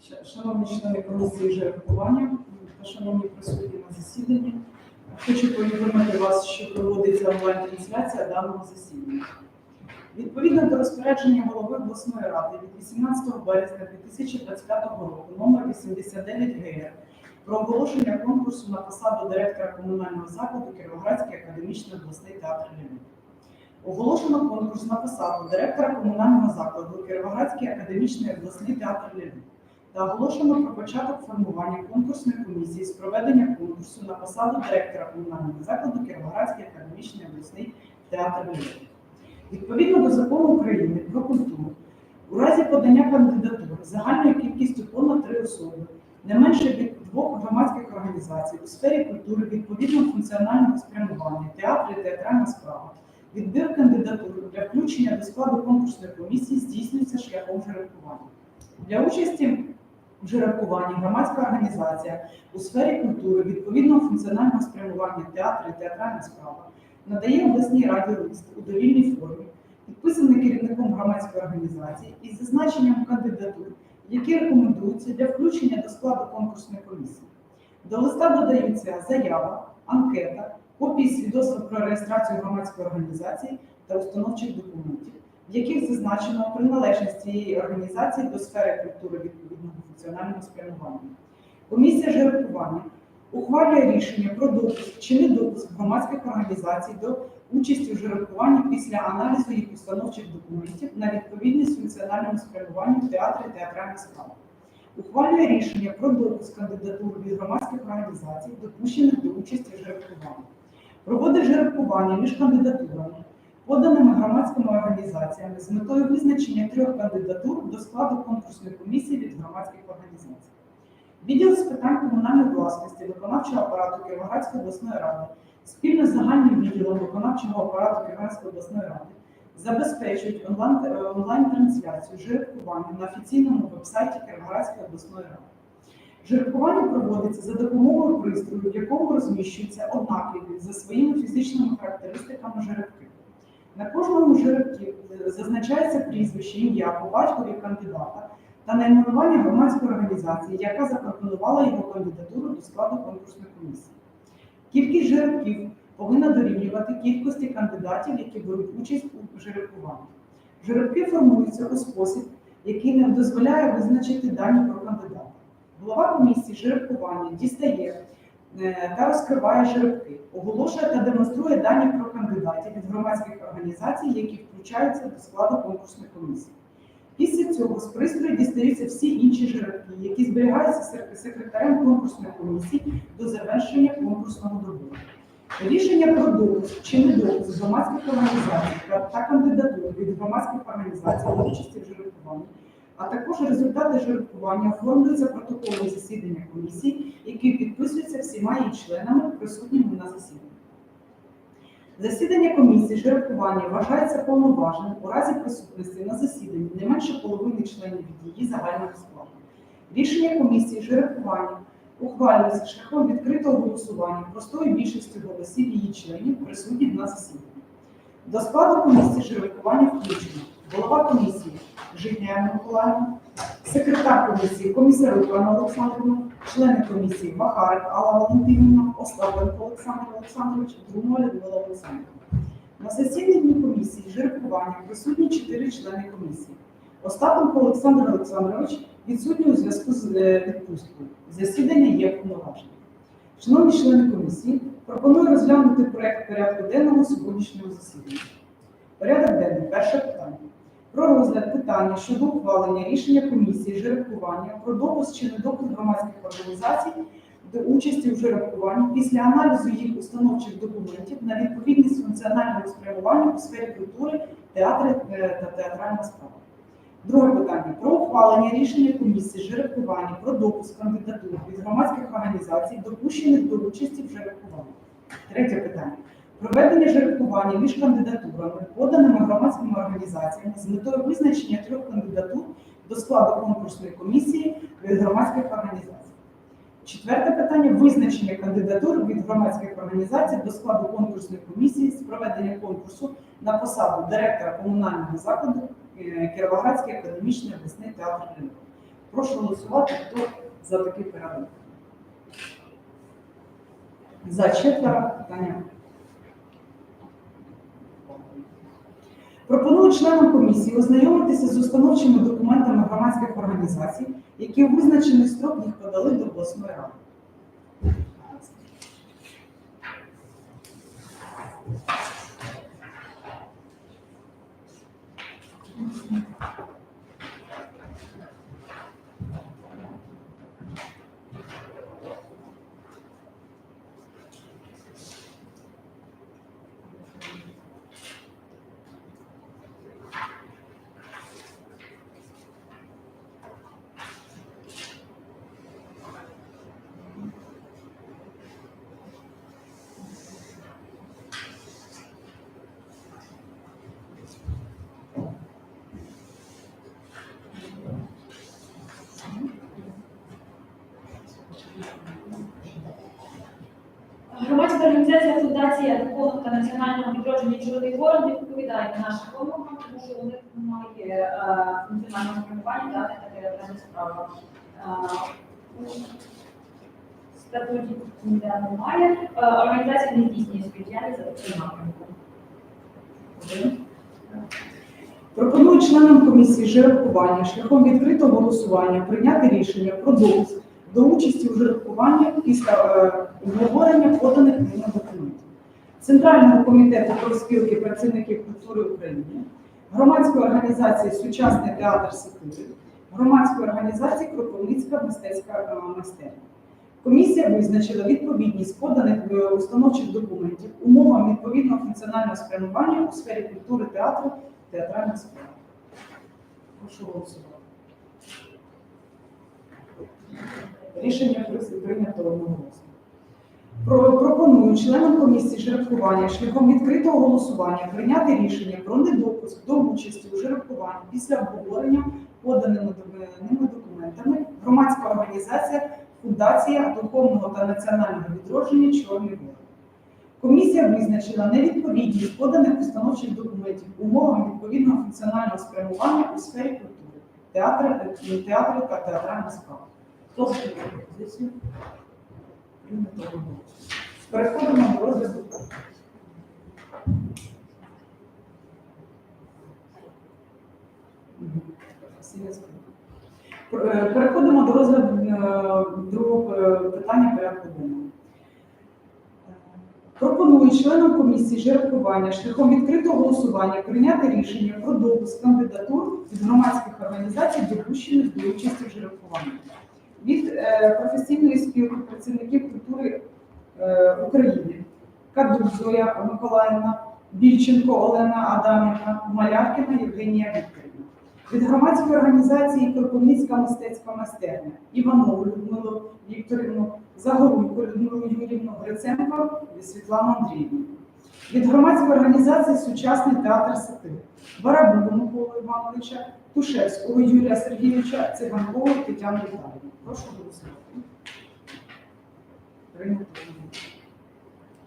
Вже Шановні члени комісії жеребкування та шановні присутні на засіданні, хочу повідомити вас, що проводиться онлайн-трансляція даного засідання. Відповідно до розпорядження голови обласної ради від 18 березня 2025 року номер 89 ГР про оголошення конкурсу на посаду директора комунального закладу Кіровоградський академічний обласний театр Львів. Оголошено конкурс на посаду директора комунального закладу Кіровоградський академічний обласний театр Львів та оголошено про початок формування конкурсної комісії з проведення конкурсу на посаду директора комунального закладу Кіровоградський академічний обласний театр Львів. Відповідно до закону України про культуру, у разі подання кандидатур загальною кількістю понад три особи, не менше від двох громадських організацій у сфері культури відповідно функціонального спрямування, театру і театральна справа. Відбір кандидатур для включення до складу конкурсної комісії здійснюється шляхом жеребкування. Для участі в жеребкуванні громадська організація у сфері культури відповідного функціонального спрямування театру і театральна справа надає обласній раді лист у довільній формі, підписаний керівником громадської організації із зазначенням кандидатур, які рекомендуються для включення до складу конкурсної комісії. До листа додаються заява, анкета, копії свідоцтва про реєстрацію громадської організації та установчих документів, в яких зазначено приналежність цієї організації до сфери культури відповідного функціонального спрямування. Комісія жеребкування ухвалює рішення про допуск чи не допуск громадських організацій до участі в жеребкуванні після аналізу їх установчих документів на відповідність функціональному спрямуванню в театрі театральних справ. Ухвалює рішення про допуск кандидатур від громадських організацій, допущених до участі в жеребкуванні. Проводить жеребкування між кандидатурами, поданими громадськими організаціями з метою визначення трьох кандидатур до складу конкурсної комісії від громадських організацій. Відділ з питань комунальної власності виконавчого апарату Кіровоградської обласної ради спільно з загальним відділом виконавчого апарату Кіровоградської обласної ради забезпечують е, онлайн-трансляцію жеребкування на офіційному вебсайті Кіровоградської обласної ради. Жеребкування проводиться за допомогою пристрою, в якому розміщуються однакові за своїми фізичними характеристиками жеребки. На кожному жеребці е, зазначається прізвище, ім'я по батькові кандидата та найменування громадської організації, яка запропонувала його кандидатуру до складу конкурсної комісії. Кількість жеребків повинна дорівнювати кількості кандидатів, які беруть участь у жеребкуванні. Жеребки формуються у спосіб, який не дозволяє визначити дані про кандидата. Голова комісії жеребкування дістає е, та розкриває жеребки, оголошує та демонструє дані про кандидатів від громадських організацій, які включаються до складу конкурсної комісії. Після цього з пристрою дістаються всі інші жеребки, які зберігаються секретарем конкурсної комісії до завершення конкурсного добору. Рішення про допуск чи не допуск громадських організацій та кандидатур від громадських організацій до участі в жеребкуванні, а також результати жеребкування оформлюються протоколом засідання комісії, який підписується всіма її членами, присутніми на засіданні. Засідання комісії жеребкування вважається повноважним у разі присутності на засіданні не менше половини членів її загального складу. Рішення комісії жеребкування ухвалюється шляхом відкритого голосування простою більшістю голосів її членів, присутніх на засіданні. До складу комісії жеребкування включено голова комісії Житня Миколаївна, секретар комісії Комісарук Анна Олександрівна, члени комісії Вахарик Алла Валентинівна, Остапенко Олександр Олександрович, Друмова Людмила Олександрівна. На засіданні комісії жеребкування присутні чотири члени комісії. Остапенко Олександр Олександрович відсутній у зв'язку з е, відпусткою. Засідання є повноваження. Шановні члени комісії, пропоную розглянути проект порядку денного сьогоднішнього засідання. Порядок денний. Перше питання. Про розгляд питання щодо ухвалення рішення комісії жеребкування про допуск чи недопуск громадських організацій до участі у жеребкуванні після аналізу їх установчих документів на відповідність функціональному спрямуванню у сфері культури, театри е, та театральна справа. Друге питання про ухвалення рішення комісії жеребкування про допуск кандидатур від громадських організацій, допущених до участі в жеребкуванні. Третє питання. Проведення жеребкування між кандидатурами, поданими громадськими організаціями з метою визначення трьох кандидатур до складу конкурсної комісії від громадських організацій. Четверте питання визначення кандидатур від громадських організацій до складу конкурсної комісії з проведення конкурсу на посаду директора комунального закладу е, Кіровоградський академічний обласний театр «Ринок». Прошу голосувати, хто за такий порядок. За четверо питання. Пропоную членам комісії ознайомитися з установчими документами громадських організацій, які у визначений строк їх подали до обласної ради. Громадська організація Фундація Духовного та національного відродження Чоловік город відповідає на наші вимогам, тому що у них немає е, функціонального спрямування дати таке окреме справа. Е, Статуті ніде немає. Е, Організація не здійснює свою за таким напрямком. Пропоную членам комісії жеребкування шляхом відкритого голосування прийняти рішення про допуск до участі у жеребкуванні після е, обговорення поданих ними документів. Центрального комітету профспілки працівників культури України, громадської організації Сучасний театр сатири, громадської організації Кропивницька мистецька е, майстерня. Комісія визначила відповідність поданих е, установчих документів умовам відповідного функціонального спрямування у сфері культури театру театральних справ. Прошу голосувати. Рішення при- прийнято одноголосно. Про- Пропоную членам комісії жеребкування шляхом відкритого голосування прийняти рішення про недопуск до участі у жеребкуванні після обговорення поданими ними документами громадська організація Фундація духовного та національного відродження Чорний Город. Комісія визначила невідповідність поданих установчих документів умовам відповідного функціонального спрямування у сфері культури, театри, е, театри та театральна справа. Переходимо до розгляду. Переходимо до розгляду е, другого е, питання порядку денного. Пропоную членам комісії жеребкування шляхом відкритого голосування прийняти рішення про допуск кандидатур від громадських організацій, допущених до участі в жеребкуванні. Від е, професійної спілки працівників культури е, України Кадук Миколаївна, Більченко Олена Адамівна, Маляркіна Євгенія Вікторівна. Від громадської організації Кропивницька мистецька майстерня Іванову Людмилу Вікторівну, Загоруйко Людмилу Юрівну, Гриценко і Світлану Андріївну. Від громадської організації Сучасний театр сатир Барабу Миколу Івановича, Тушевського Юрія Сергійовича, Циганкову Тетяну Віталіївну. Прошу голосувати.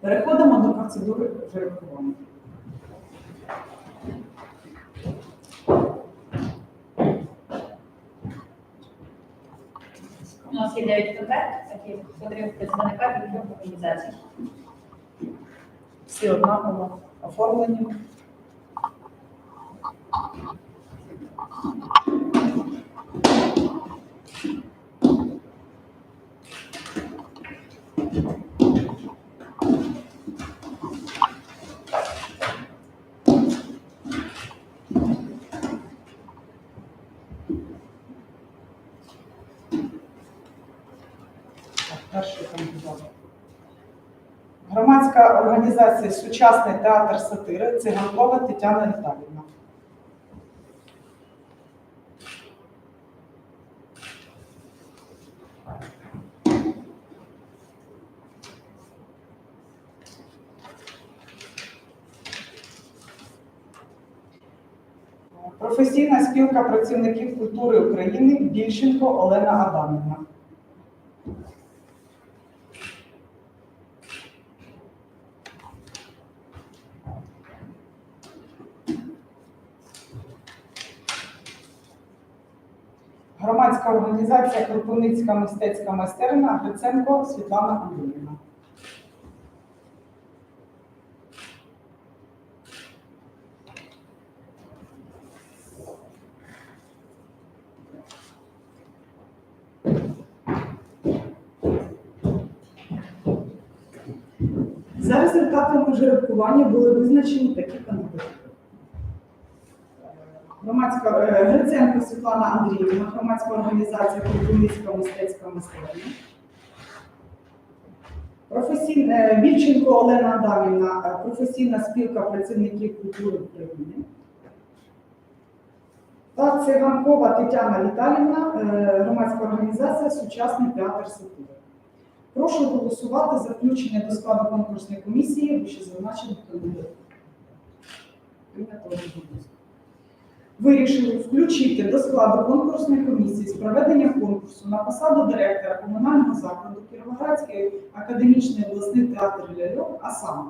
Переходимо до процедури жеребкування. У нас є 9 конкрет, таких потрібних представника від трьох. Всі однаково оформлені. Громадська організація Сучасний театр сатири Циганкова Тетяна Віталіївна. Професійна спілка працівників культури України Більченко Олена Адамівна. Громадська організація Кропивницька мистецька майстерня Гриценко Світлана Андріївна. За результатами жеребкування були визначені такі кандидати. Громадська е, Гриценко Світлана Андріївна, громадська організація Культурницька мистецька майстерня. Професійна е, Більченко Олена Адамівна, е, професійна спілка працівників культури України. Та Циганкова Тетяна Віталівна, е, громадська організація Сучасний театр сатири. Прошу голосувати за включення до складу конкурсної комісії вищезазначених кандидатів. Прийнято. Вирішили включити до складу конкурсної комісії з проведення конкурсу на посаду директора комунального закладу Кіровоградський академічний обласний театр ляльок, а саме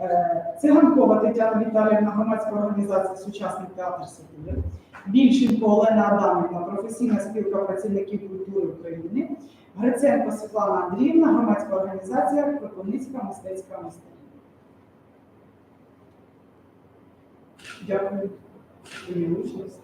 е, Циганкова Тетяна Віталіївна, громадська організація Сучасний театр сатири, Більченко Олена Адамівна, професійна спілка працівників культури України, Гриценко Світлана Андріївна, громадська організація Кропивницька мистецька майстерня. Дякую. Її участь.